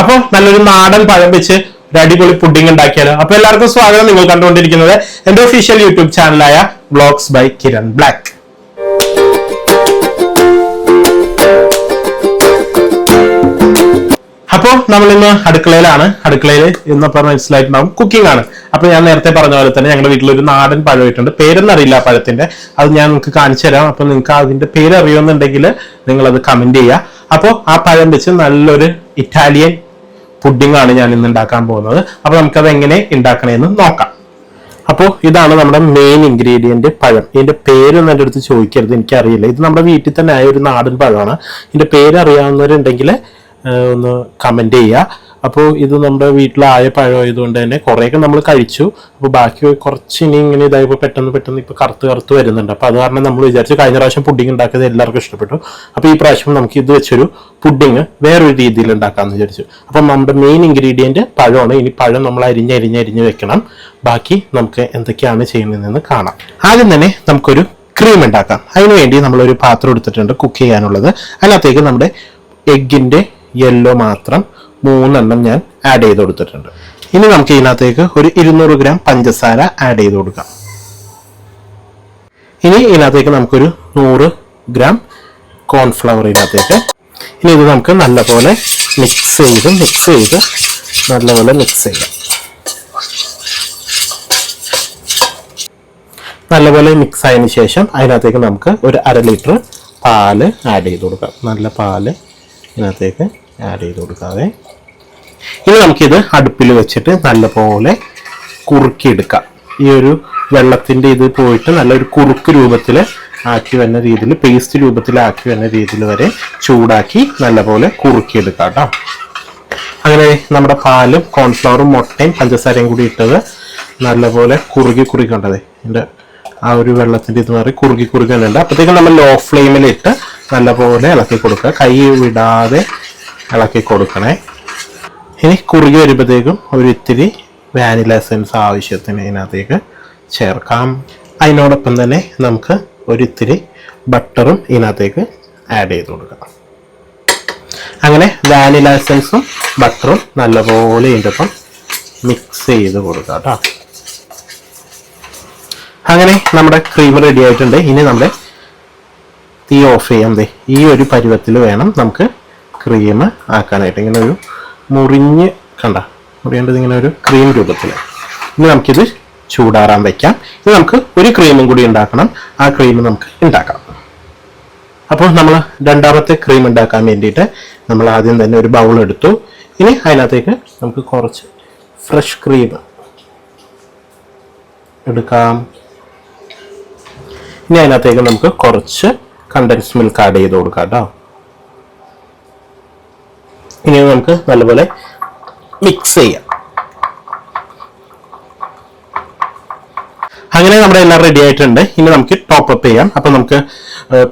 അപ്പോൾ നല്ലൊരു നാടൻ പഴം വെച്ച് ഒരു അടിപൊളി പുഡിംഗ് ഉണ്ടാക്കിയാലോ. അപ്പൊ എല്ലാവർക്കും സ്വാഗതം നിങ്ങൾ കണ്ടുകൊണ്ടിരിക്കുന്നത് എന്റെ ഒഫീഷ്യൽ യൂട്യൂബ് ചാനലായ ബ്ലോഗ്സ് ബൈ കിരൺ ബ്ലാക്ക് അപ്പോ നമ്മൾ ഇന്ന് അടുക്കളയിലാണ് അടുക്കളയിൽ ഇന്നപ്പോ മനസ്സിലായിട്ടുണ്ടാവും കുക്കിംഗ് ആണ്. അപ്പൊ ഞാൻ നേരത്തെ പറഞ്ഞ പോലെ തന്നെ ഞങ്ങളുടെ വീട്ടിൽ ഒരു നാടൻ പഴമായിട്ടുണ്ട്. പേരൊന്നും അറിയില്ല ആ പഴത്തിന്റെ. അത് ഞാൻ നിങ്ങൾക്ക് കാണിച്ചു തരാം. അപ്പൊ നിങ്ങൾക്ക് അതിന്റെ പേര് അറിയുമെന്നുണ്ടെങ്കിൽ നിങ്ങൾ അത് കമന്റ് ചെയ്യുക. അപ്പോൾ ആ പഴം വെച്ച് നല്ലൊരു ഇറ്റാലിയൻ പുഡിംഗ് ആണ് ഞാൻ ഇന്ന് ഉണ്ടാക്കാൻ പോകുന്നത്. അപ്പോൾ നമുക്കത് എങ്ങനെ ഉണ്ടാക്കണമെന്ന് നോക്കാം. അപ്പോൾ ഇതാണ് നമ്മുടെ മെയിൻ ഇൻഗ്രീഡിയന്റ് പഴം. ഇതിന്റെ പേരൊന്നും എന്റെ അടുത്ത് ചോദിക്കരുത് എനിക്കറിയില്ല. ഇത് നമ്മുടെ വീട്ടിൽ തന്നെ ആയ ഒരു നാടൻ പഴമാണ്. ഇതിന്റെ പേര് അറിയാവുന്നവരുണ്ടെങ്കിൽ ഒന്ന് കമന്റ് ചെയ്യുക. അപ്പോൾ ഇത് നമ്മുടെ വീട്ടിലായ പഴമായതുകൊണ്ട് തന്നെ കുറേയൊക്കെ നമ്മൾ കഴിച്ചു. അപ്പോൾ ബാക്കി കുറച്ച് ഇനി ഇങ്ങനെ ഇതായപ്പോൾ പെട്ടെന്ന് പെട്ടെന്ന് ഇപ്പോൾ കറുത്ത് കറുത്ത് വരുന്നുണ്ട്. അപ്പോൾ അത് കാരണം നമ്മൾ വിചാരിച്ചു കഴിഞ്ഞ പ്രാവശ്യം പുഡിംഗ് ഉണ്ടാക്കിയത് എല്ലാവർക്കും ഇഷ്ടപ്പെട്ടു. അപ്പോൾ ഈ പ്രാവശ്യം നമുക്ക് ഇത് വെച്ചൊരു പുഡിങ് വേറൊരു രീതിയിൽ ഉണ്ടാക്കാമെന്ന് വിചാരിച്ചു. അപ്പം നമ്മുടെ മെയിൻ ഇൻഗ്രീഡിയന്റ് പഴമാണ്. ഇനി പഴം നമ്മൾ അരിഞ്ഞ് അരിഞ്ഞ് അരിഞ്ഞ് വെക്കണം. ബാക്കി നമുക്ക് എന്തൊക്കെയാണ് ചെയ്യുന്നതെന്ന് കാണാം. ആദ്യം തന്നെ നമുക്കൊരു ക്രീം ഉണ്ടാക്കാം. അതിനുവേണ്ടി നമ്മളൊരു പാത്രം എടുത്തിട്ടുണ്ട് കുക്ക് ചെയ്യാനുള്ളത്. അതിനകത്തേക്ക് നമ്മുടെ എഗ്ഗിന്റെ യെല്ലോ മാത്രം മൂന്നെണ്ണം ഞാൻ ആഡ് ചെയ്ത് കൊടുത്തിട്ടുണ്ട്. ഇനി നമുക്ക് ഇതിനകത്തേക്ക് ഒരു ഇരുന്നൂറ് ഗ്രാം പഞ്ചസാര ആഡ് ചെയ്ത് കൊടുക്കാം. ഇനി ഇതിനകത്തേക്ക് നമുക്കൊരു നൂറ് ഗ്രാം കോൺഫ്ലവർ ഇതിനകത്തേക്ക്. ഇനി ഇത് നമുക്ക് നല്ലപോലെ മിക്സ് ചെയ്ത് മിക്സ് ചെയ്ത് നല്ലപോലെ മിക്സ് ചെയ്യാം. നല്ലപോലെ മിക്സ് ആയതിന് ശേഷം അതിനകത്തേക്ക് നമുക്ക് ഒരു അര ലിറ്റർ പാൽ ആഡ് ചെയ്ത് കൊടുക്കാം. നല്ല പാൽ ഇതിനകത്തേക്ക് ആഡ് ചെയ്ത് കൊടുക്കാതെ ഇനി നമുക്കിത് അടുപ്പിൽ വെച്ചിട്ട് നല്ലപോലെ കുറുക്കിയെടുക്കാം. ഈ ഒരു വെള്ളത്തിന്റെ ഇത് പോയിട്ട് നല്ലൊരു കുറുക്ക് രൂപത്തിൽ ആക്കി വരുന്ന രീതിയിൽ പേസ്റ്റ് രൂപത്തിലാക്കി വരുന്ന രീതിയിൽ വരെ ചൂടാക്കി നല്ലപോലെ കുറുക്കിയെടുക്കാം കേട്ടോ. അങ്ങനെ നമ്മുടെ പാലും കോൺഫ്ലവറും മുട്ടയും പഞ്ചസാരയും കൂടി ഇട്ടത് നല്ലപോലെ കുറുകി കുറുകി കണ്ടത്. എന്റെ ആ ഒരു വെള്ളത്തിന്റെ ഇത് മാറി കുറുകി കുറുകുന്നുണ്ട് അപ്പോഴത്തേക്കും നമ്മൾ ലോ ഫ്ലെയിമിലിട്ട് നല്ലപോലെ ഇളക്കി കൊടുക്കുക. കൈ വിടാതെ ഇളക്കി കൊടുക്കണേ. ഇനി കുറുകി വരുമ്പോഴത്തേക്കും ഒരു ഇത്തിരി വാനില എസൻസ് ആവശ്യത്തിന് ഇതിനകത്തേക്ക് ചേർക്കാം. അതിനോടൊപ്പം തന്നെ നമുക്ക് ഒരിത്തിരി ബട്ടറും ഇതിനകത്തേക്ക് ആഡ് ചെയ്ത് കൊടുക്കാം. അങ്ങനെ വാനില എസൻസും ബട്ടറും നല്ലപോലെ ഇതിന്റെ ഒപ്പം മിക്സ് ചെയ്ത് കൊടുക്കാം കേട്ടോ. അങ്ങനെ നമ്മുടെ ക്രീം റെഡി ആയിട്ടുണ്ട്. ഇനി നമ്മുടെ തീ ഓഫ് ചെയ്യാം ഈ ഒരു പരുവത്തിൽ വേണം നമുക്ക് ക്രീം ആക്കാനായിട്ട്. ഇങ്ങനെ ഒരു മുറിഞ്ഞ് കണ്ട മുറിയേണ്ടത് ഇങ്ങനെ ഒരു ക്രീം രൂപത്തിൽ ഇനി നമുക്കിത് ചൂടാറാൻ വയ്ക്കാം ഇനി നമുക്ക് ഒരു ക്രീമും കൂടി ഉണ്ടാക്കണം. ആ ക്രീം നമുക്ക് ഉണ്ടാക്കാം. അപ്പോൾ നമ്മൾ രണ്ടാമത്തെ ക്രീം ഉണ്ടാക്കാൻ വേണ്ടിയിട്ട് നമ്മൾ ആദ്യം തന്നെ ഒരു ബൗൾ എടുത്തു. ഇനി അതിനകത്തേക്ക് നമുക്ക് കുറച്ച് ഫ്രഷ് ക്രീം എടുക്കാം. ഇനി അതിനകത്തേക്ക് നമുക്ക് കുറച്ച് കണ്ടൻസ് മിൽക്ക് ആഡ് ചെയ്ത് കൊടുക്കാം കേട്ടോ. ഇനി നമുക്ക് നല്ലപോലെ മിക്സ് ചെയ്യാം. അങ്ങനെ നമ്മുടെ എല്ലാം റെഡി ആയിട്ടുണ്ട്. ഇനി നമുക്ക് ടോപ്പ് അപ്പ് ചെയ്യാം. അപ്പൊ നമുക്ക്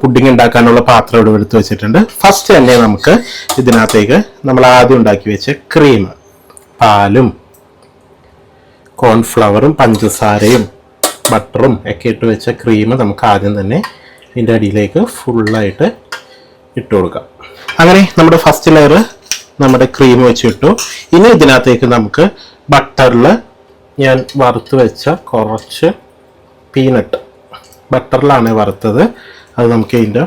പുഡിംഗ് ഉണ്ടാക്കാനുള്ള പാത്രം ഇവിടെ എടുത്ത് വെച്ചിട്ടുണ്ട്. ഫസ്റ്റ് തന്നെ നമുക്ക് ഇതിനകത്തേക്ക് നമ്മൾ ആദ്യം ഉണ്ടാക്കി വെച്ച ക്രീം പാലും കോൺഫ്ലവറും പഞ്ചസാരയും ബട്ടറും ഒക്കെ ഇട്ട് വെച്ച ക്രീം നമുക്ക് ആദ്യം തന്നെ ഇതിന്റെ അടിയിലേക്ക് ഫുള്ളായിട്ട് ഇട്ട് കൊടുക്കാം. അങ്ങനെ നമ്മുടെ ഫസ്റ്റ് ലെയർ നമ്മുടെ ക്രീം വെച്ചിട്ടു. ഇനി ഇതിനകത്തേക്ക് നമുക്ക് ബട്ടറിൽ ഞാൻ വറുത്ത് വെച്ച കുറച്ച് പീനട്ട് ബട്ടറിലാണ് വറുത്തത്. അത് നമുക്ക് ഇതിന്റെ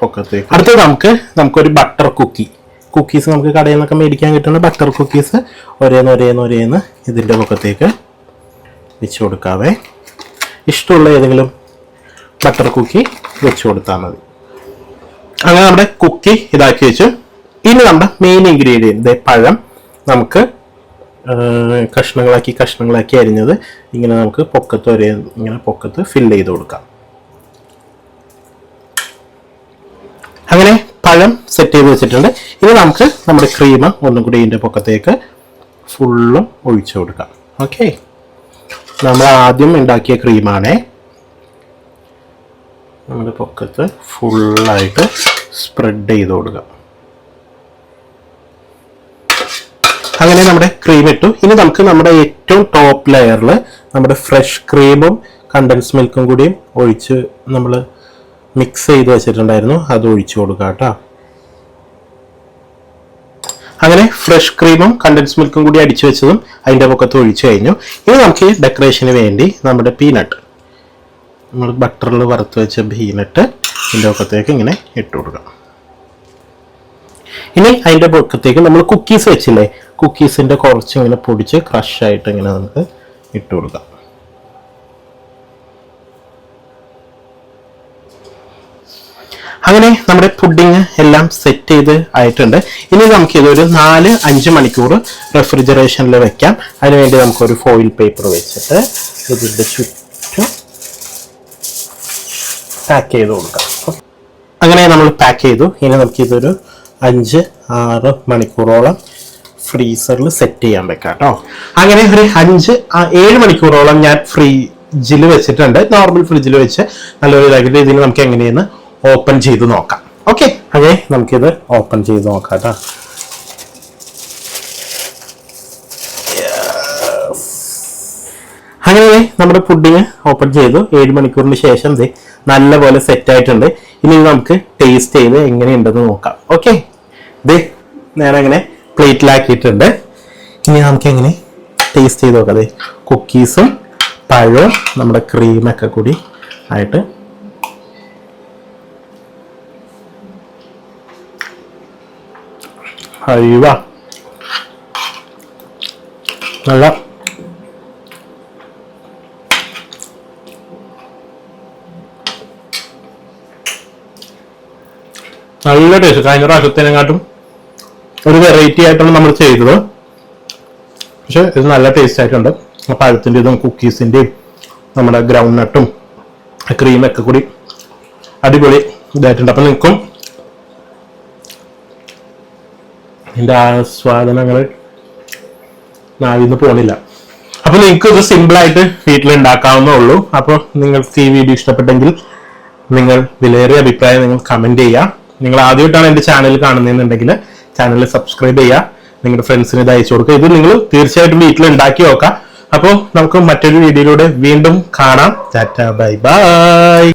പൊക്കത്തേക്ക്. അടുത്തത് നമുക്ക് നമുക്കൊരു ബട്ടർ കുക്കി കുക്കീസ് നമുക്ക് കടയിൽ നിന്നൊക്കെ മേടിക്കാൻ കിട്ടുന്ന ബട്ടർ കുക്കീസ് ഒരേന്ന് ഒരേന്ന് ഒരേന്ന് ഇതിന്റെ പൊക്കത്തേക്ക് വെച്ച് കൊടുക്കാവേ. ഇഷ്ടമുള്ള ഏതെങ്കിലും ബട്ടർ കുക്കി വെച്ച് കൊടുത്താൽ മതി. അങ്ങനെ നമ്മുടെ കുക്കി ഇതാക്കി വെച്ചു ഇനി നമ്മുടെ മെയിൻ ഇൻഗ്രീഡിയന്റ് പഴം നമുക്ക് കഷ്ണങ്ങളാക്കി കഷ്ണങ്ങളാക്കി അരിഞ്ഞത് ഇങ്ങനെ നമുക്ക് പൊക്കത്ത് വരെ ഇങ്ങനെ പൊക്കത്ത് ഫില്ല് ചെയ്ത് കൊടുക്കാം. അങ്ങനെ പഴം സെറ്റ് ചെയ്ത് വെച്ചിട്ടുണ്ട്. ഇനി നമുക്ക് നമ്മുടെ ക്രീം ഒന്നും കൂടി ഇതിന്റെ പൊക്കത്തേക്ക് ഫുള്ളും ഒഴിച്ചു കൊടുക്കാം. ഓക്കെ നമ്മൾ ആദ്യം ഉണ്ടാക്കിയ ക്രീമാണേ നമ്മുടെ പൊക്കത്ത് ഫുള്ളായിട്ട് സ്പ്രെഡ് ചെയ്ത് കൊടുക്കാം. അങ്ങനെ നമ്മുടെ ക്രീം ഇട്ടു. ഇനി നമുക്ക് നമ്മുടെ ഏറ്റവും ടോപ്പ് ലെയറിൽ നമ്മുടെ ഫ്രഷ് ക്രീമും കണ്ടൻസ് മിൽക്കും കൂടിയും ഒഴിച്ച് നമ്മൾ മിക്സ് ചെയ്ത് വെച്ചിട്ടുണ്ടായിരുന്നു. അത് ഒഴിച്ചു കൊടുക്കാം കേട്ടോ. അങ്ങനെ ഫ്രഷ് ക്രീമും കണ്ടൻസ് മിൽക്കും കൂടി അടിച്ചു വെച്ചതും അതിന്റെ പൊക്കത്ത് ഒഴിച്ചു കഴിഞ്ഞു. ഇനി നമുക്ക് ഡെക്കറേഷന് വേണ്ടി നമ്മുടെ പീനട്ട് നമ്മൾ ബട്ടറിൽ വറുത്ത് വെച്ച പീനട്ട് ഇതിന്റെ പൊക്കത്തേക്ക് ഇങ്ങനെ ഇട്ട് കൊടുക്കാം. ഇനി അതിന്റെ പൊക്കത്തേക്ക് നമ്മൾ കുക്കീസ് വെച്ചില്ലേ? കുക്കീസിന്റെ കുറച്ച് ഇങ്ങനെ പൊടിച്ച് ക്രഷായിട്ട് ഇങ്ങനെ നമുക്ക് ഇട്ട് കൊടുക്കാം. അങ്ങനെ നമ്മുടെ പുഡിങ് എല്ലാം സെറ്റ് ചെയ്ത് ആയിട്ടുണ്ട്. ഇനി നമുക്ക് ഇതൊരു നാല് അഞ്ച് മണിക്കൂർ റെഫ്രിജറേഷനിൽ വെക്കാം. അതിനുവേണ്ടി നമുക്കൊരു ഫോയിൽ പേപ്പർ വെച്ചിട്ട് ഇതിന്റെ ചുറ്റും പാക്ക് ചെയ്ത് കൊടുക്കാം. അങ്ങനെ നമ്മൾ പാക്ക് ചെയ്തു. ഇനി നമുക്ക് ഇതൊരു അഞ്ച് ആറ് മണിക്കൂറോളം ഫ്രീസറിൽ സെറ്റ് ചെയ്യാൻ വെക്കാം കേട്ടോ അങ്ങനെ ഒരു അഞ്ച് ഏഴ് മണിക്കൂറോളം ഞാൻ ഫ്രിഡ്ജിൽ വെച്ചിട്ടുണ്ട്. നോർമൽ ഫ്രിഡ്ജിൽ വെച്ച് നല്ലൊരു ഇതാക്കിയിട്ട് ഇതിന് നമുക്ക് എങ്ങനെയെന്ന് ഓപ്പൺ ചെയ്ത് നോക്കാം. ഓക്കെ അങ്ങനെ നമുക്കിത് ഓപ്പൺ ചെയ്ത് നോക്കാം കേട്ടോ അങ്ങനെ നമ്മുടെ പുഡിങ് ഓപ്പൺ ചെയ്തു. ഏഴ് മണിക്കൂറിന് ശേഷം ദേ നല്ലപോലെ സെറ്റ് ആയിട്ടുണ്ട്. ഇനി നമുക്ക് ടേസ്റ്റ് ചെയ്ത് എങ്ങനെയുണ്ടെന്ന് നോക്കാം. ഓക്കെ ഇത് നേരെ അങ്ങനെ പ്ലേറ്റിലാക്കിയിട്ടുണ്ട്. ഇനി നമുക്ക് എങ്ങനെ ടേസ്റ്റ് ചെയ്ത് നോക്കാം. അതെ കുക്കീസും പഴവും നമ്മുടെ ക്രീമൊക്കെ കൂടി ആയിട്ട്. അയ്യോ. നല്ല നല്ല ടേസ്റ്റ് കഴിഞ്ഞ പ്രാവശ്യത്തിനെക്കാട്ടും ഒരു വെറൈറ്റി ആയിട്ടാണ് നമ്മൾ ചെയ്തത്. പക്ഷെ ഇത് നല്ല ടേസ്റ്റ് ആയിട്ടുണ്ട്. പഴത്തിന്റെതും കുക്കീസിന്റെയും നമ്മുടെ ഗ്രൗണ്ട് നട്ടും ക്രീമൊക്കെ കൂടി അടിപൊളി ഇതായിട്ടുണ്ട്. അപ്പം നിൽക്കും ഇതിന്റെ ആസ്വാദനങ്ങൾ നാവിന്ന് പോണില്ല. അപ്പൊ നിങ്ങൾക്ക് ഇത് സിമ്പിൾ ആയിട്ട് വീട്ടിൽ ഉണ്ടാക്കാവുന്നേ ഉള്ളൂ. അപ്പോൾ നിങ്ങൾക്ക് ഈ വീഡിയോ ഇഷ്ടപ്പെട്ടെങ്കിൽ നിങ്ങൾ വിലയേറിയ അഭിപ്രായം നിങ്ങൾ കമന്റ് ചെയ്യുക. നിങ്ങൾ ആദ്യമായിട്ടാണ് എന്റെ ചാനൽ കാണുന്നതെന്നുണ്ടെങ്കിൽ ചാനൽ സബ്സ്ക്രൈബ് ചെയ്യുക. നിങ്ങളുടെ ഫ്രണ്ട്സിന് ഇത് അയച്ചു കൊടുക്കുക. ഇത് നിങ്ങൾ തീർച്ചയായിട്ടും വീട്ടിൽ ഉണ്ടാക്കി നോക്കാം അപ്പോൾ നമുക്ക് മറ്റൊരു വീഡിയോയിലൂടെ വീണ്ടും കാണാം. Tata bye bye